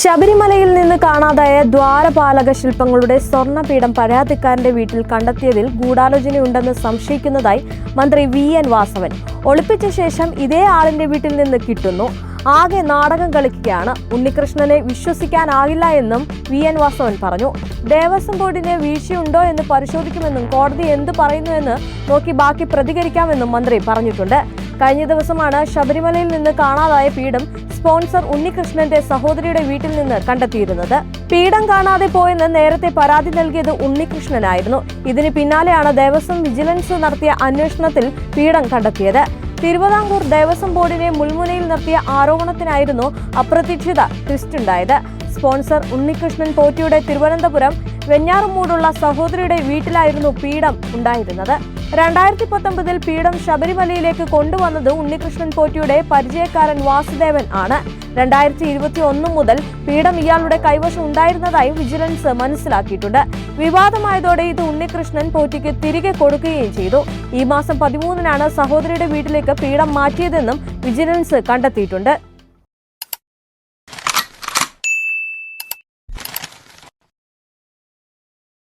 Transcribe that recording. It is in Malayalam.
ശബരിമലയിൽ നിന്ന് കാണാതായ ദ്വാരപാലക ശില്പങ്ങളുടെ സ്വർണപീഠം പരാതിക്കാരന്റെ വീട്ടിൽ കണ്ടെത്തിയതിൽ ഗൂഢാലോചനയുണ്ടെന്ന് സംശയിക്കുന്നതായി മന്ത്രി വി എൻ വാസവൻ. ഒളിപ്പിച്ച ശേഷം ഇതേ ആളിന്റെ വീട്ടിൽ നിന്ന് കിട്ടുന്നു. ആകെ നാടകം കളിക്കുകയാണ്. ഉണ്ണികൃഷ്ണനെ വിശ്വസിക്കാനാകില്ല എന്നും വി എൻ വാസവൻ പറഞ്ഞു. ദേവസ്വം ബോർഡിന് വീഴ്ചയുണ്ടോ എന്ന് പരിശോധിക്കുമെന്നും കോടതി എന്ത് പറയുന്നുവെന്ന് നോക്കി ബാക്കി പ്രതികരിക്കാമെന്നും മന്ത്രി പറഞ്ഞിട്ടുണ്ട്. കഴിഞ്ഞ ദിവസമാണ് ശബരിമലയിൽ നിന്ന് കാണാതായ പീഠം സ്പോൺസർ ഉണ്ണികൃഷ്ണന്റെ സഹോദരിയുടെ വീട്ടിൽ നിന്ന് കണ്ടെത്തിയിരുന്നത്. പീഠം കാണാതെ പോയെന്ന് നേരത്തെ പരാതി നൽകിയത് ഉണ്ണികൃഷ്ണനായിരുന്നു. ഇതിന് പിന്നാലെയാണ് ദേവസ്വം വിജിലൻസ് നടത്തിയ അന്വേഷണത്തിൽ പീഠം കണ്ടെത്തിയത്. തിരുവിതാംകൂർ ദേവസ്വം ബോർഡിനെ മുൾമുനയിൽ നിർത്തിയ ആരോപണത്തിനായിരുന്നു അപ്രതീക്ഷിത ട്വിസ്റ്റ് ഉണ്ടായത്. സ്പോൺസർ ഉണ്ണികൃഷ്ണൻ പോറ്റിയുടെ തിരുവനന്തപുരം വെഞ്ഞാറുമൂടുള്ള സഹോദരിയുടെ വീട്ടിലായിരുന്നു പീഠം ഉണ്ടായിരുന്നത്. രണ്ടായിരത്തി പത്തൊമ്പതിൽ പീഠം ശബരിമലയിലേക്ക് കൊണ്ടുവന്നത് ഉണ്ണികൃഷ്ണൻ പോറ്റിയുടെ പരിചയക്കാരൻ വാസുദേവൻ ആണ്. രണ്ടായിരത്തി ഇരുപത്തി ഒന്ന് മുതൽ പീഠം ഇയാളുടെ കൈവശം ഉണ്ടായിരുന്നതായി വിജിലൻസ് മനസ്സിലാക്കിയിട്ടുണ്ട്. വിവാദമായതോടെ ഇത് ഉണ്ണികൃഷ്ണൻ പോറ്റിക്ക് തിരികെ കൊടുക്കുകയും ചെയ്തു. ഈ മാസം പതിമൂന്നിനാണ് സഹോദരിയുടെ വീട്ടിലേക്ക് പീഠം മാറ്റിയതെന്നും വിജിലൻസ് കണ്ടെത്തിയിട്ടുണ്ട്.